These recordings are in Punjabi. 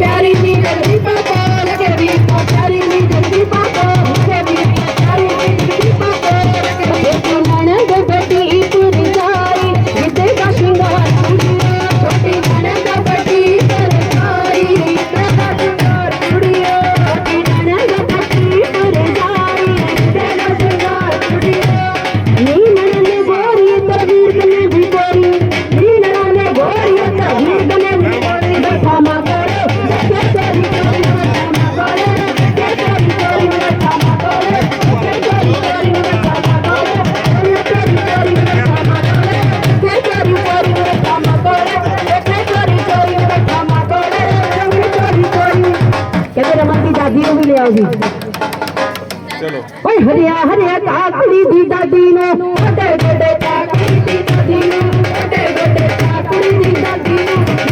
Daddy needed a refund. ਹਰਿਆ ਹਰਿਆ ਕਾਕੜੀ ਦੀ ਦਾਦੀ ਨੇ, ਵੱਡੇ ਵੱਡੇ ਕਾਕੜੀ ਦੀ ਦਾਦੀ ਨੇ, ਵੱਡੇ ਵੱਡੇ ਕਾਕੜੀ ਦੀ ਦਾਦੀ ਨੇ।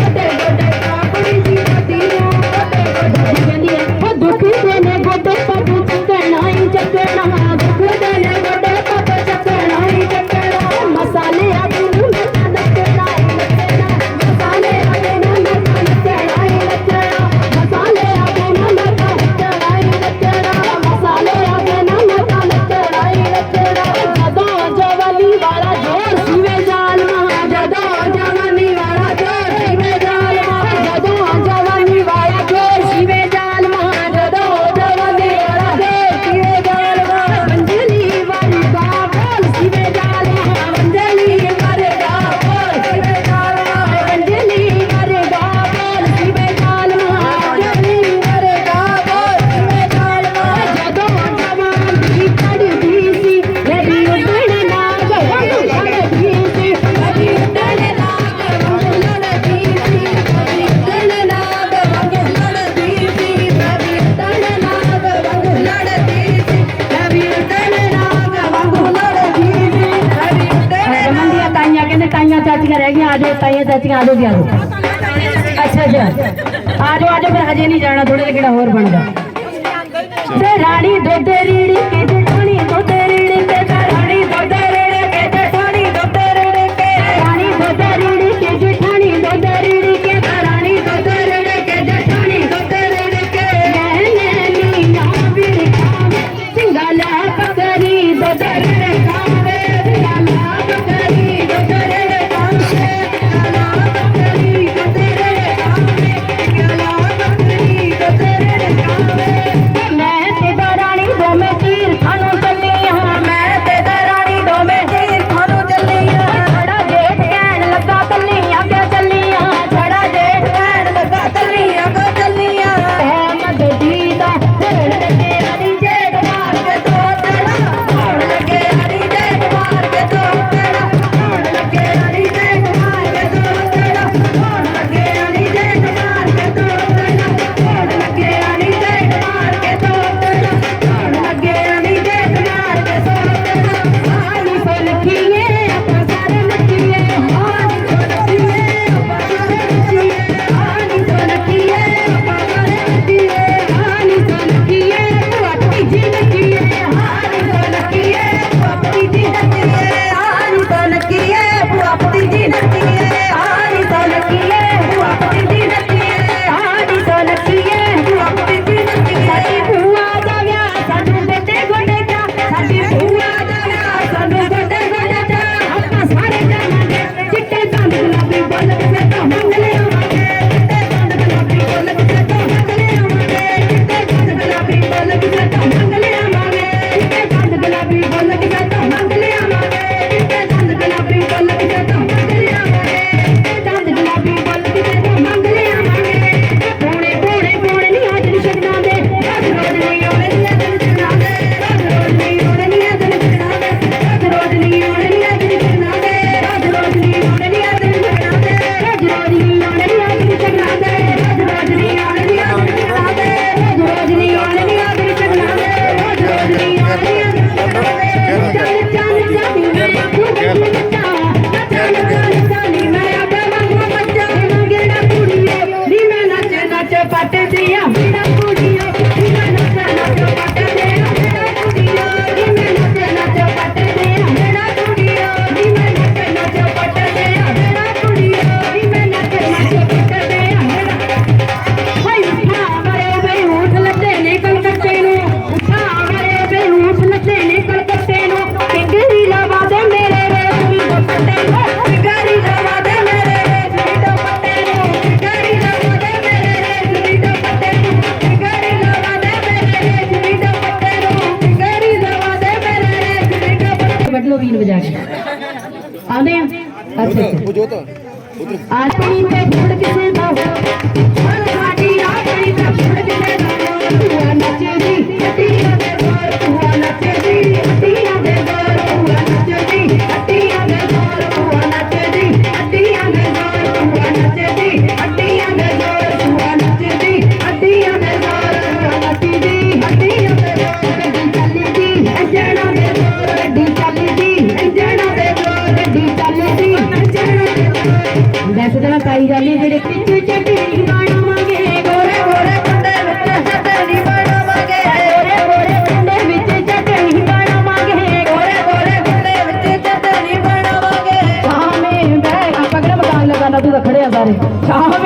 जाओ ताइया चाचिया आ जाओ जी आ जाओ अच्छा अच्छा आ जाओ आ जाओ फिर हजे नहीं जाना थोड़े लेकिन और बन जाओ रानी दो ਵੀਰ ਵਜਾ ਕੇ। ਆਉਂਦੇ ਆ? ਅੱਛਾ ਅੱਛਾ। ਆਸਮੀ ਤੇ। ਛੜ ਕਿਸੇ ਦਾ। ਵੈਸੇ ਤਾਂ ਮੈਂ ਪਾਈ ਜਾਂਦੀ ਜਿਹੜੇ ਪਿੱਛੇ ਚੱਟੀ ਬਣਾਵਾਂਗੇ। ਗੋਰੇ ਗੋਰੇ ਮੁੰਡੇ ਵਿੱਚ ਚੱਟਣੀ ਬਣਾਵਾਂਗੇ। ਗੋਰੇ ਗੋਰੇ ਮੁੰਡੇ ਵਿੱਚ ਚੱਟਣੀ ਬਣਾਵਾਂਗੇ। ਗੋਰੇ ਗੋਰੇ ਮੁੰਡੇ ਵਿੱਚ ਚੱਟਣੀ ਬਣਾਵਾਂਗੇ। ਸ਼ਾਮੇ ਬਹਿ ਕੇ ਪਗੜ ਮਕਾਨ ਲਗਾਣਾ ਤੂੰ ਤਾਂ ਖੜਿਆ ਸਾਰੇ। ਸ਼ਾਮੇ